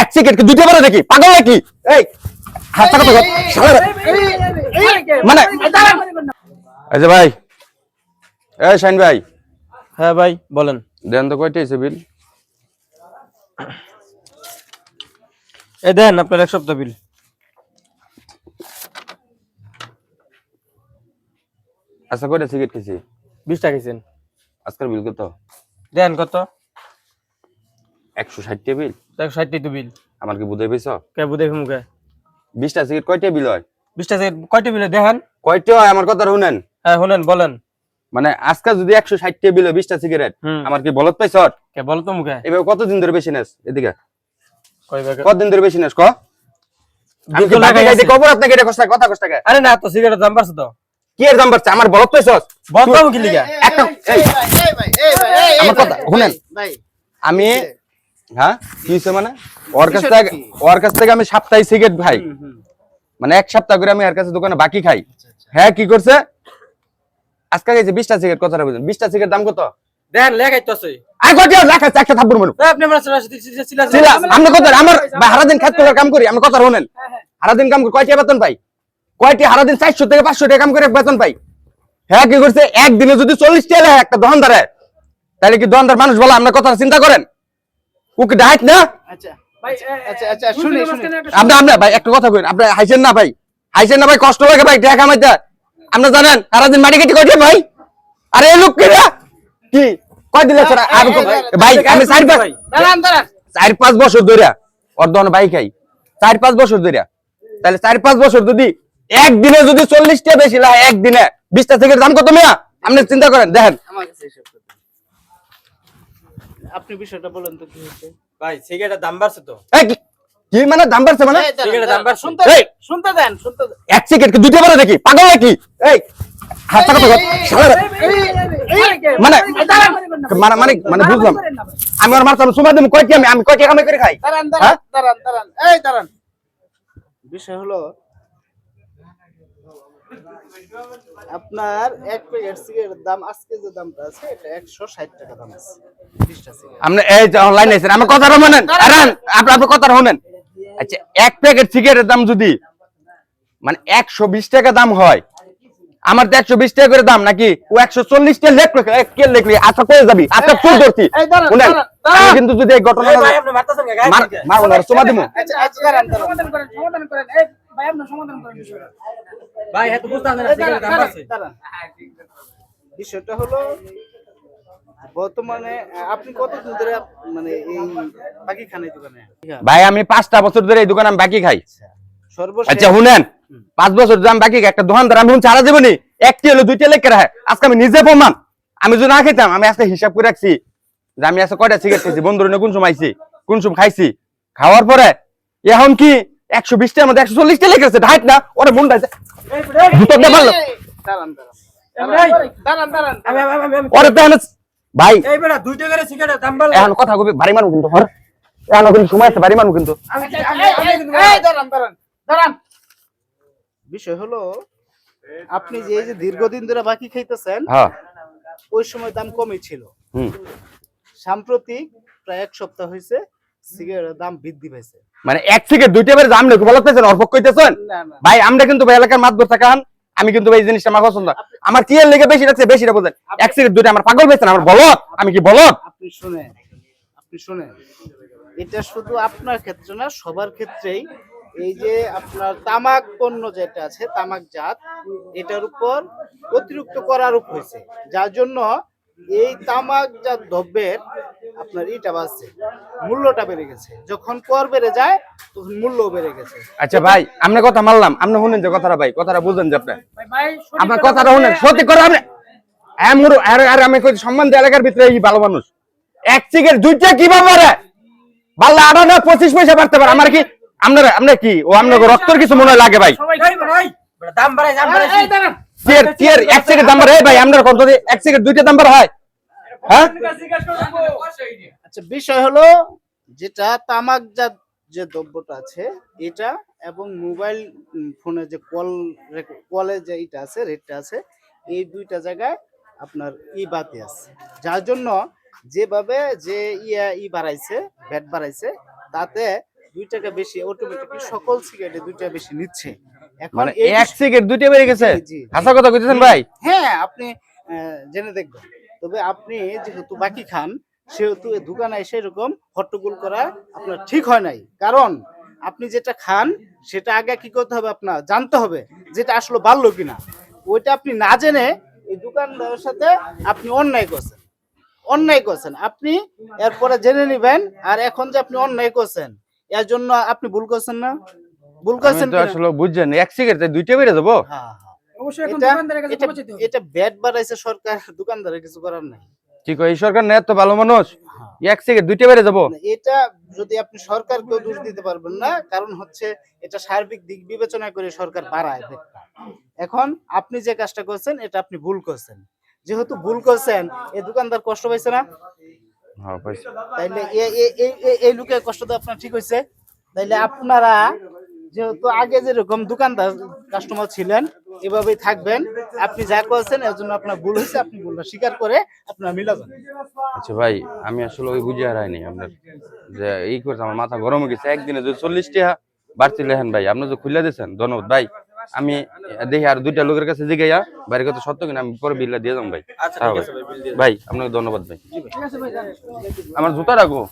এক সিগারেট কি দুইটা বেলা দেখি পাগল নাকি? এই হাতটা কত মানে এই ভাই এই শাইন ভাই। হ্যাঁ ভাই বলেন। দেন তো কয়টা এসে বিল এই দেন আপনার এক সপ্তাহ বিল আচ্ছা কয়টা সিগারেট খেয়েছি? বিশ টাকা খেয়েছেন। আজকের বিল কত? দেন কত? একশো ষাটটা বিল একশো তো বিল আমার কি বুঝাই পেয়েছ কে বুঝে মুখে বিশটা সিগারেট কয়টা বিল হয় বিশ টাকা কয়টি বিলে দেখেন কয়টা হয় আমার কথা শুনেন হ্যাঁ শুনেন বলেন মানে আজকে যদি একশো ষাটটা বিল হয় বিশটা সিগারেট আমার কি বলত পাইছ কে বল তো মুখে এবার কতদিন ধরে বেশি নেস এদিকে কতদিন ধরে বেশি নেস ক। কবর আপনাকে এটা কষ্ট কথা কষ্ট আরে না তো দাম বাড়ছে তো কি এর দাম বাড়ছে আমার বলত পাইছ বল তো লিগা একটা এই আমার কথা শুনেন ভাই আমি হ্যাঁ? কি হয়েছে মানে? ওর কাছ থেকে ওর কাছ থেকে আমি সপ্তাহে সিগারেট খাই। মানে এক সপ্তাহ করে আমি এর কাছে দোকানে বাকি খাই। হ্যাঁ কি করছে? আজকে গেছে বিশটা সিগারেট কথাটা বিশটা সিগারেট দাম কত? দেন লেখাই তো আর কত লেখা একটা থাপ্পড় মারুন। আপনি আমার কত খাত কাম করি আমি কথা শুনেন সারাদিন কাম করি। কয়টা বেতন পাই? কয়টি? চারশো থেকে পাঁচশো টাকা কাম করে বেতন পাই। হ্যাঁ কি করছে? একদিনে যদি চল্লিশ টাকা একটা দোকানদারে তাহলে কি দোকানদার মানুষ বলে আপনার কথা চিন্তা করেন? ওকে ডাইট না? আচ্ছা আচ্ছা আচ্ছা শুনি ভাই একটা কথা কইন আপনি হাইছেন না ভাই। হাইছেন না ভাই কষ্ট লাগে ভাই আপনি জানেন সারাদিন মাটি কেটে ভাই। আরে এই লোক কিরা কি? কয় দিলে আর ভাই আমি চার পাঁচ দাঁড়ান দাঁড়ান। চার পাঁচ বছর ধরে অর্ধন ভাই খাই। চার পাঁচ বছর ধরে তাহলে চার পাঁচ বছর যদি একদিনে যদি চল্লিশটা বেশি লাগে একদিনে বিশটা থেকে দাম কত মেয়া? আপনি চিন্তা করেন দেখেন আমার কাছে এসব কথা। আপনি বিষয়টা বলেন তো কি হচ্ছে ভাই সিগারেটের দাম বাড়ছে তো। কি- কি মানে দাম বাড়ছে মানে? সিগারেটের দাম বাড়ছে। শুনতে শুনতে দেন শুনতে দেন। এক সিগারেট কি দুইটা বেলা দেখি। পাগল নাকি? এই! হাতটা মানে মানে মানে মানে বুঝলাম। আমি আর মারতাম সময় দেবো কয়টি আমি? কামাই করে খাই? হ্যাঁ? দাঁড়ান দাঁড়ান দাঁড়ান এই দাঁড়ান। বিষয় হলো আপনার এক প্যাকেট সিগারেটের দাম আজকে যে দামটা আছে এটা একশো ষাট টাকা দাম আছে আপনি এই যে অনলাইন আছেন আমার কথাটা শুনেন আরান আপনি আপনার শুনেন আচ্ছা এক প্যাকেট সিগারেটের দাম যদি মানে একশো বিশ টাকা দাম হয় আমার তো একশো বিশ টাকা করে দাম নাকি? ও একশো চল্লিশ টাকা লেখ রেখে কে লেখলি আচ্ছা করে যাবি? আচ্ছা। কিন্তু যদি এই ঘটনা? মারবো না দিব আচ্ছা আচ্ছা সমাধান করেন সমাধান করেন এই ভাই আপনি সমাধান করেন। ভাই তো না এই দাঁড়ান, সিগারেটের দাম দাঁড়ান, বাড়ছে দাঁড়ান। বিষয়টা হলো বর্তমানে ধরে মানে এই বাকি খান এই দোকানে? ভাই আমি পাঁচটা বছর ধরে এই দোকানে আমি বাকি খাই। সর্বশেষ আচ্ছা শুনেন পাঁচ বছর দাম বাকি একটা দোকানদার আমি ছাড়া যাবনি একটি হলো দুইটা রাখে আজকে আমি নিজে প্রমাণ। আমি যদি না খেতাম আমি আজকে হিসাব করে রাখছি যে আমি আজকে কয়টা সিগারেট খাইছি। বন্ধুর কোন সময় আইছি কোন সময় খাইছি। খাওয়ার পরে এখন কি একশো বিশটার মধ্যে একশো চল্লিশটা লেখেছে ঢাইট না ওরা মন ডাইছে জুতো দিয়ে মারলো। ওরে তো ভাই এখন কথা কবি বাড়ি মানুষ কিন্তু হর। এখন কিন্তু সময় আছে বাড়ি মানুষ কিন্তু। বিষয় হলো আপনি যে এই যে দীর্ঘদিন ধরে বাকি খাইতেছেন হ্যাঁ। ওই সময় দাম কমই ছিল। হুম। সাম্প্রতিক প্রায় এক সপ্তাহ হয়েছে সিগারেটের দাম বৃদ্ধি পেয়েছে মানে এক থেকে দুইটা বের দাম লেখো অর্পক কইতেছেন? ভাই আমরা কিন্তু ভাই এলাকার মাতবর থাকান আমি কিন্তু এই জিনিসটা আমার পছন্দ। আমার কি লেগে বেশি রাখছে বেশিটা বোঝেন এক সিগারেট দুইটা আমার পাগল পেয়েছেন আমার বলত আমি কি বলত আপনি শুনেন আপনি শুনেন। এটা শুধু আপনার ক্ষেত্রে না সবার ক্ষেত্রেই। এই যে আপনার তামাক পণ্য যেটা আছে তামাক জাত এটার উপর অতিরিক্ত করারোপ হয়েছে। যার জন্য এই তামাক জাত দ্রব্যের আপনার ইটা বাড়ছে মূল্যটা বেড়ে গেছে। যখন কর বেড়ে যায় তখন মূল্য বেড়ে গেছে। আচ্ছা ভাই আপনার কথা মানলাম আপনি শুনেন যে কথাটা ভাই কথাটা বুঝেন যে আপনি। ভাই ভাই সঠিক আপনার কথাটা শুনেন সত্যি করে আপনি আর আর আমি কই সম্মান দিয়ে এলাকার ভিতরে এই ভালো মানুষ। এক সিগারেট দুইটা কি ব্যাপারে বাল্লা আটা না পঁচিশ পয়সা বাড়তে পারে। আমার কি আপনার আপনার কি? ও আপনার রক্তর কিছু মনে হয় লাগে ভাই। দাম বাড়াই দাম বাড়াই এই দাঁড়ান। টিয়ার টিয়ার এক দাম ভাই আপনার কত এক দুইটা দাম বাড়ে হয় হ্যাঁ? আচ্ছা বিষয় হলো যেটা তামাকজাত যে দ্রব্যটা আছে এটা এবং মোবাইল ফোনে যে কল কলে যে এটা আছে রেটটা আছে এই দুইটা জায়গায় আপনার ই বাতি আছে। যার জন্য যেভাবে যে ইয়া ই বাড়াইছে ভ্যাট বাড়াইছে তাতে দুই টাকা বেশি অটোমেটিকলি সকল সিগারেটে দুই টাকা বেশি নিচ্ছে। এখন মানে এই এক সিগারেট দুইটা বেড়ে গেছে। হাসা কথা কইতেছেন ভাই? হ্যাঁ আপনি আহ, জেনে দেখবেন। তবে আপনি যেহেতু বাকি খান সেহেতু এই দোকানে এসে এরকম হট্টগোল করা আপনার ঠিক হয় নাই। কারণ আপনি যেটা খান সেটা আগে কি করতে হবে আপনার? জানতে হবে যেটা আসলে বাড়লো কিনা। ওইটা আপনি না জেনে এই দোকানদারের সাথে আপনি অন্যায় করছেন। অন্যায় করছেন। আপনি এরপরে জেনে নেবেন আর এখন যে আপনি অন্যায় করছেন এর জন্য আপনি ভুল করছেন না। ভুল করছেন আসলে বুঝছেন এক সিগারেট দুইটা বেড়ে যাব? হ্যাঁ হ্যাঁ। অবশ্যই এখন দোকানদারের কাছে চাইতে হবে। এটা ব্যাট বাড়াইছে সরকার দোকানদারের কিছু করার নাই কি কই সরকার নেয় তো ভালো মানুষ হ্যাঁ। এক সিগারেট দুইটা বেড়ে যাব মানে এটা যদি আপনি সরকারকেও দোষ দিতে পারবেন না কারণ হচ্ছে এটা সার্বিক দিক বিবেচনা করে সরকার বাড়ায় ভ্যাটটা। এখন আপনি যে কাজটা করছেন এটা আপনি ভুল করছেন যেহেতু ভুল করছেন এই দোকানদার কষ্ট পাইছে না হ্যাঁ পাইছি। তাইলে এই লোকের কষ্ট তো আপনার ঠিক হয়েছে তাইলে আপনারা যেহেতু আগে যেরকম দোকানদার কাস্টমার ছিলেন এভাবেই থাকবেন। আপনি যা করছেন এর জন্য আপনার ভুল হয়েছে আপনি ভুলটা স্বীকার করে আপনারা মিলাবেন আচ্ছা ভাই আমি আসলে ওই বুঝে হারাইনি আপনার। যে এই করছে আমার মাথা গরম হয়ে গেছে। একদিনে যদি চল্লিশ টাকা বাড়তি লেখেন ভাই আপনি তো খুলে দিয়েছেন ধন্যবাদ। ভাই আমি দেখি আর দুইটা লোকের কাছে জিগাইয়া বাইরে কত সত্য কিনা আমি পরে বিলটা দিয়ে যাম ভাই। আচ্ছা ঠিক ভাই। আছে ভাই বিল দিয়ে ভাই আপনাকে ধন্যবাদ ভাই। ভাই আমার জুতা রাখো।